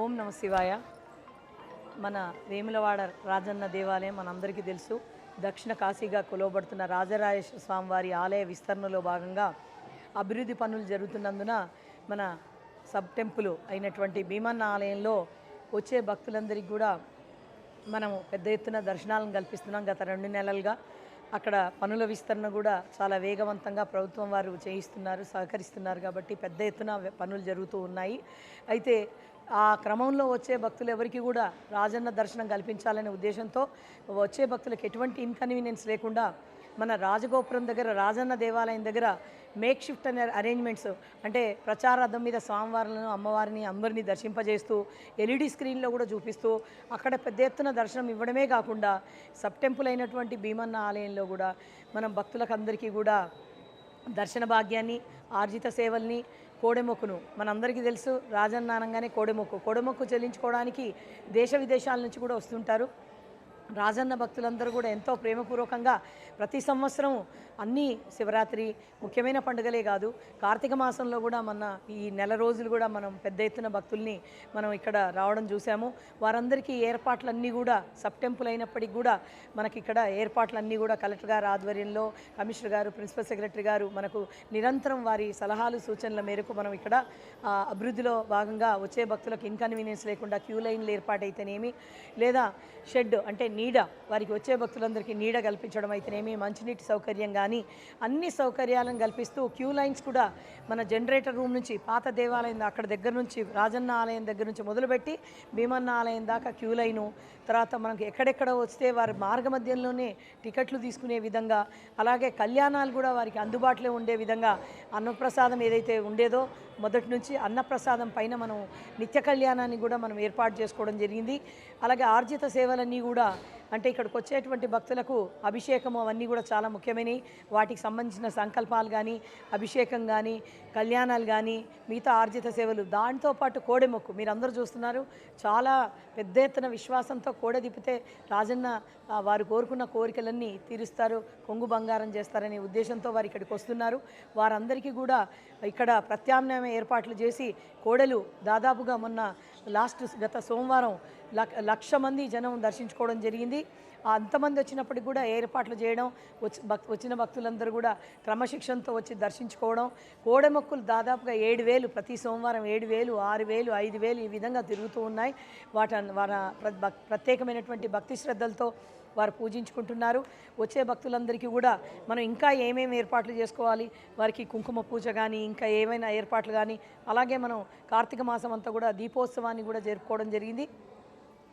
ఓం నమ శివాయ. మన వేములవాడ రాజన్న దేవాలయం మనందరికీ తెలుసు. దక్షిణ కాశీగా కొలవబడుతున్న రాజరాజేశ్వర స్వామివారి ఆలయ విస్తరణలో భాగంగా అభివృద్ధి పనులు జరుగుతున్నందున మన సబ్ టెంపుల్ అయినటువంటి భీమన్న ఆలయంలో వచ్చే భక్తులందరికీ కూడా మనము పెద్ద ఎత్తున దర్శనాలను కల్పిస్తున్నాం గత రెండు నెలలుగా. అక్కడ పనుల విస్తరణ కూడా చాలా వేగవంతంగా ప్రభుత్వం వారు చేయిస్తున్నారు సహకరిస్తున్నారు కాబట్టి పెద్ద ఎత్తున పనులు జరుగుతూ ఉన్నాయి. అయితే ఆ క్రమంలో వచ్చే భక్తులు ఎవరికి కూడా రాజన్న దర్శనం కల్పించాలనే ఉద్దేశంతో వచ్చే భక్తులకు ఎటువంటి ఇన్కన్వీనియన్స్ లేకుండా మన రాజగోపురం దగ్గర రాజన్న దేవాలయం దగ్గర మేక్ షిఫ్ట్ అనే అరేంజ్మెంట్స్ అంటే ప్రచారార్థం మీద స్వామివారులను అమ్మవారిని అందరినీ దర్శింపజేస్తూ ఎల్ఈడి స్క్రీన్లో కూడా చూపిస్తూ అక్కడ పెద్ద ఎత్తున దర్శనం ఇవ్వడమే కాకుండా సబ్ టెంపుల్ అయినటువంటి భీమన్న ఆలయంలో కూడా మనం భక్తులకు అందరికీ కూడా దర్శన భాగ్యాన్ని ఆర్జిత సేవల్ని కోడెమొక్కును. మనందరికీ తెలుసు రాజన్నానంగానే కోడెమొక్కు. కోడెమొక్కు చెల్లించుకోవడానికి దేశ విదేశాల నుంచి కూడా వస్తుంటారు. రాజన్న భక్తులందరూ కూడా ఎంతో ప్రేమపూర్వకంగా ప్రతి సంవత్సరం అన్ని శివరాత్రి ముఖ్యమైన పండుగలే కాదు కార్తీక మాసంలో కూడా మన ఈ నెల రోజులు కూడా మనం పెద్ద ఎత్తున భక్తుల్ని మనం ఇక్కడ రావడం చూసాము వారందరికీ ఏర్పాట్లన్నీ కూడా సబ్ టెంపుల్ అయినప్పటికీ కూడా మనకి ఇక్కడ ఏర్పాట్లన్నీ కూడా కలెక్టర్ గారు ఆధ్వర్యంలో కమిషనర్ గారు ప్రిన్సిపల్ సెక్రటరీ గారు మనకు నిరంతరం వారి సలహాలు సూచనల మేరకు మనం ఇక్కడ అభివృద్ధిలో భాగంగా వచ్చే భక్తులకు ఇన్కన్వీనియన్స్ లేకుండా క్యూ లైన్లు ఏర్పాటైతేనేమి లేదా షెడ్ అంటే నీడ వారికి వచ్చే భక్తులందరికీ నీడ కల్పించడం అయితేనేమి మంచినీటి సౌకర్యం కానీ అన్ని సౌకర్యాలను కల్పిస్తూ క్యూ లైన్స్ కూడా మన జనరేటర్ రూమ్ నుంచి పాత దేవాలయం అక్కడ దగ్గర నుంచి రాజన్న ఆలయం దగ్గర నుంచి మొదలుపెట్టి భీమన్న ఆలయం దాకా క్యూ లైను తర్వాత మనకు ఎక్కడెక్కడ వస్తే వారి మార్గమధ్యంలోనే టికెట్లు తీసుకునే విధంగా అలాగే కళ్యాణాలు కూడా వారికి అందుబాటులో ఉండే విధంగా అన్నప్రసాదం ఏదైతే ఉండేదో మొదటి నుంచి అన్నప్రసాదం పైన మనం నిత్య కళ్యాణాన్ని కూడా మనం ఏర్పాటు చేసుకోవడం జరిగింది. అలాగే ఆర్జిత సేవలన్నీ కూడా అంటే ఇక్కడికి వచ్చేటువంటి భక్తులకు అభిషేకం అవన్నీ కూడా చాలా ముఖ్యమైనవి. వాటికి సంబంధించిన సంకల్పాలు కానీ అభిషేకం కానీ కళ్యాణాలు కానీ మిగతా ఆర్జిత సేవలు. దానితో పాటు కోడెమొక్కు మీరు అందరూ చూస్తున్నారు. చాలా పెద్ద ఎత్తున విశ్వాసంతో కోడ దిపితే రాజన్న వారు కోరుకున్న కోరికలన్నీ తీరుస్తారు కొంగు బంగారం చేస్తారనే ఉద్దేశంతో వారు ఇక్కడికి వస్తున్నారు. వారందరికీ కూడా ఇక్కడ ప్రత్యామ్నాయ ఏర్పాట్లు చేసి కోడలు దాదాపుగా మొన్న లాస్ట్ గత సోమవారం లక్- లక్ష మంది జనం దర్శించుకోవడం జరిగింది. అంతమంది వచ్చినప్పటికి కూడా ఏర్పాట్లు చేయడం వచ్చి వచ్చిన భక్తులందరూ కూడా క్రమశిక్షణతో వచ్చి దర్శించుకోవడం. కోడెమొక్కులు దాదాపుగా ఏడు వేలు ప్రతి సోమవారం ఏడు వేలు ఆరు వేలు ఐదు వేలు ఈ విధంగా తిరుగుతూ ఉన్నాయి. వాటి వారి ప్రత్యేకమైనటువంటి భక్తి శ్రద్ధలతో వారు పూజించుకుంటున్నారు. వచ్చే భక్తులందరికీ కూడా మనం ఇంకా ఏమేమి ఏర్పాట్లు చేసుకోవాలి? వారికి కుంకుమ పూజ కానీ ఇంకా ఏమైనా ఏర్పాట్లు కానీ అలాగే మనం కార్తీక మాసం అంతా కూడా దీపోత్సవాన్ని కూడా జరుపుకోవడం జరిగింది.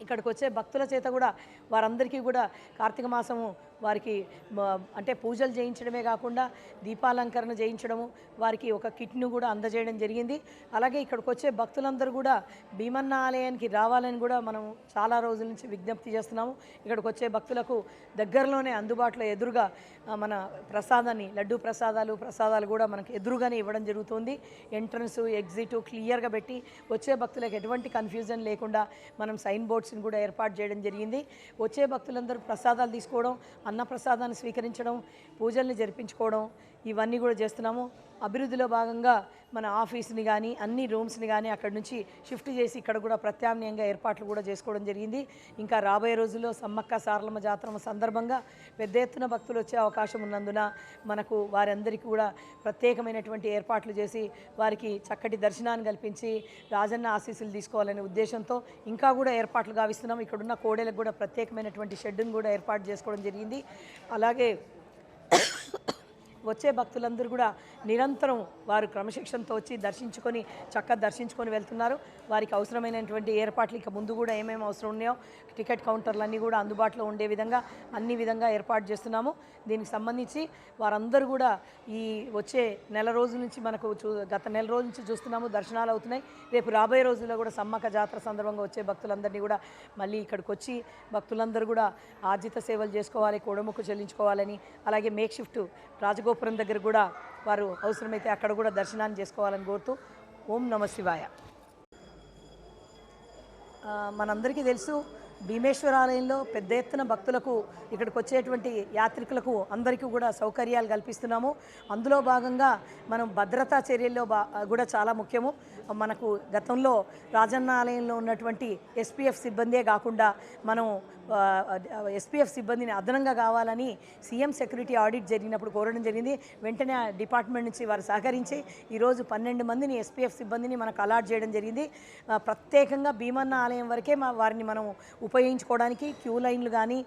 ఇక్కడికి వచ్చే భక్తుల చేత కూడా వారందరికీ కూడా కార్తీక మాసము వారికి అంటే పూజలు చేయించడమే కాకుండా దీపాలంకరణ చేయించడము వారికి ఒక కిట్ను కూడా అందజేయడం జరిగింది. అలాగే ఇక్కడికి వచ్చే భక్తులందరూ కూడా భీమన్న ఆలయానికి రావాలని కూడా మనం చాలా రోజుల నుంచి విజ్ఞప్తి చేస్తున్నాము. ఇక్కడికి వచ్చే భక్తులకు దగ్గరలోనే అందుబాటులో ఎదురుగా మన ప్రసాదాన్ని లడ్డు ప్రసాదాలు ప్రసాదాలు కూడా మనకు ఎదురుగానే ఇవ్వడం జరుగుతుంది. ఎంట్రన్స్ ఎగ్జిట్ క్లియర్గా పెట్టి వచ్చే భక్తులకు ఎటువంటి కన్ఫ్యూజన్ లేకుండా మనం సైన్ బోర్డ్స్ని కూడా ఏర్పాటు చేయడం జరిగింది. వచ్చే భక్తులందరూ ప్రసాదాలు తీసుకోవడం అన్న ప్రసాదాన్ని స్వీకరించడం పూజల్ని జరిపించుకోవడం ఇవన్నీ కూడా చేస్తున్నాము. అభివృద్ధిలో భాగంగా మన ఆఫీస్ని కానీ అన్ని రూమ్స్ని కానీ అక్కడి నుంచి షిఫ్ట్ చేసి ఇక్కడ కూడా ప్రత్యామ్నాయంగా ఏర్పాట్లు కూడా చేసుకోవడం జరిగింది. ఇంకా రాబోయే రోజుల్లో సమ్మక్క సారలమ్మ జాతర సందర్భంగా పెద్ద ఎత్తున భక్తులు వచ్చే అవకాశం ఉన్నందున మనకు వారందరికీ కూడా ప్రత్యేకమైనటువంటి ఏర్పాట్లు చేసి వారికి చక్కటి దర్శనాన్ని కల్పించి రాజన్న ఆశీస్సులు తీసుకోవాలనే ఉద్దేశంతో ఇంకా కూడా ఏర్పాట్లు గావిస్తున్నాం. ఇక్కడున్న కోడేలకు కూడా ప్రత్యేకమైనటువంటి షెడ్డును కూడా ఏర్పాటు చేసుకోవడం జరిగింది. అలాగే వచ్చే భక్తులందరూ కూడా నిరంతరం వారు క్రమశిక్షణతో వచ్చి దర్శించుకొని చక్కగా దర్శించుకొని వెళ్తున్నారు. వారికి అవసరమైనటువంటి ఏర్పాట్లు ఇక ముందు కూడా ఏమేమి అవసరం ఉన్నాయో టికెట్ కౌంటర్లు అన్నీ కూడా అందుబాటులో ఉండే విధంగా అన్ని విధంగా ఏర్పాటు చేస్తున్నాము. దీనికి సంబంధించి వారందరూ కూడా ఈ వచ్చే నెల రోజుల నుంచి మనకు చూ గత నెల రోజుల నుంచి చూస్తున్నాము దర్శనాలు అవుతున్నాయి. రేపు రాబోయే రోజుల్లో కూడా సమ్మక్క జాతర సందర్భంగా వచ్చే భక్తులందరినీ కూడా మళ్ళీ ఇక్కడికి వచ్చి భక్తులందరూ కూడా ఆర్జిత సేవలు చేసుకోవాలి కోడముక్కు చెల్లించుకోవాలని అలాగే మేక్ షిఫ్ట్ రాజగోపురం దగ్గర కూడా వారు అవసరమైతే అక్కడ కూడా దర్శనాన్ని చేసుకోవాలని కోరుతూ ఓం నమ శివాయ. మనందరికీ తెలుసు భీమేశ్వర ఆలయంలో పెద్ద ఎత్తున భక్తులకు ఇక్కడికి వచ్చేటువంటి యాత్రికులకు అందరికీ కూడా సౌకర్యాలు కల్పిస్తున్నాము. అందులో భాగంగా మనం భద్రతా చర్యల్లో బా కూడా చాలా ముఖ్యము. మనకు గతంలో రాజన్న ఆలయంలో ఉన్నటువంటి ఎస్పీఎఫ్ సిబ్బందే కాకుండా మనం ఎస్పీఎఫ్ సిబ్బందిని అదనంగా కావాలని సీఎం సెక్యూరిటీ ఆడిట్ జరిగినప్పుడు కోరడం జరిగింది. వెంటనే ఆ డిపార్ట్మెంట్ నుంచి వారు సహకరించి ఈరోజు పన్నెండు మందిని ఎస్పీఎఫ్ సిబ్బందిని మనకు అలాట్ చేయడం జరిగింది. ప్రత్యేకంగా భీమన్న ఆలయం వరకే మా వారిని మనం ఉపయోగించుకోవడానికి క్యూ లైన్లు కానీ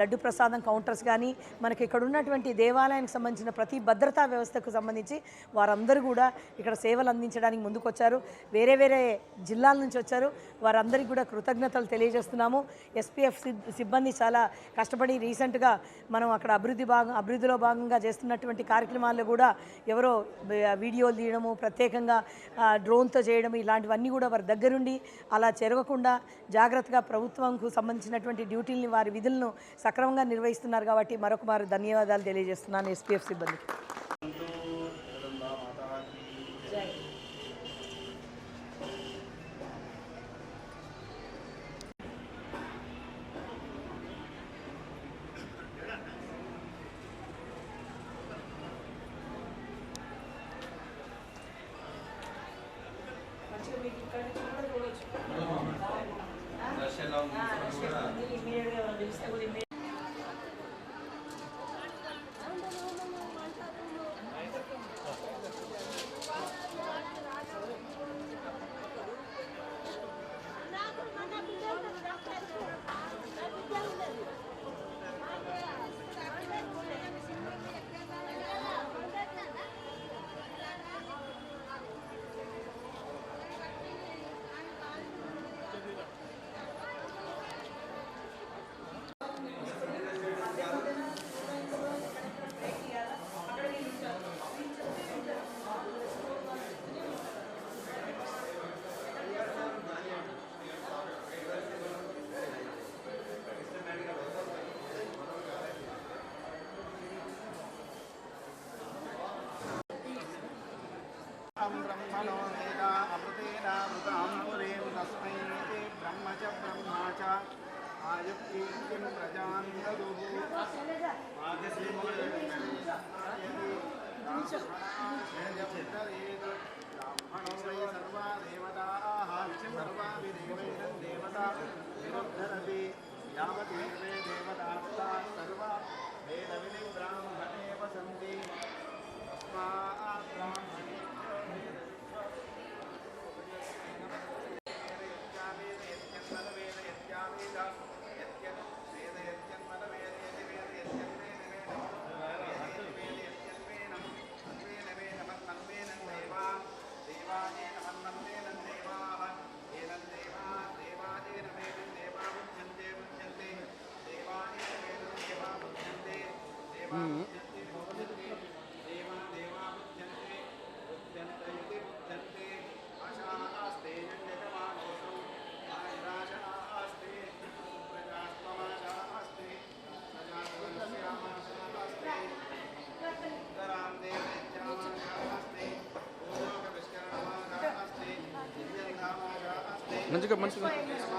లడ్డు ప్రసాదం కౌంటర్స్ కానీ మనకి ఇక్కడ ఉన్నటువంటి దేవాలయానికి సంబంధించిన ప్రతి భద్రతా వ్యవస్థకు సంబంధించి వారందరూ కూడా ఇక్కడ సేవలు అందించడానికి ముందుకొచ్చారు. వేరే వేరే జిల్లాల నుంచి వచ్చారు. వారందరికీ కూడా కృతజ్ఞతలు తెలియజేస్తున్నాము. ఎస్పీఎఫ్ సిబ్బంది చాలా కష్టపడి రీసెంట్గా మనం అక్కడ అభివృద్ధి భాగం అభివృద్ధిలో భాగంగా చేస్తున్నటువంటి కార్యక్రమాల్లో కూడా ఎవరో వీడియోలు తీయడము ప్రత్యేకంగా డ్రోన్తో చేయడం ఇలాంటివన్నీ కూడా వారి దగ్గరుండి అలా జరగకుండా జాగ్రత్తగా ప్రభుత్వంకు సంబంధించినటువంటి డ్యూటీలని వారి విధులను సక్రమంగా నిర్వహిస్తున్నారు కాబట్టి మరొక మారు ధన్యవాదాలు తెలియజేస్తున్నాను ఎస్పీఎఫ్ సిబ్బందికి. ah, es que no యావదేవే దేవదాత్తా సర్వ వేదవిని బ్రాహ్మణే వసంతి తస్మాత్ బ్రాహ్మణే వేద యజ్ఞ వేద యజ్ఞ వేద యజ్ఞ मंच का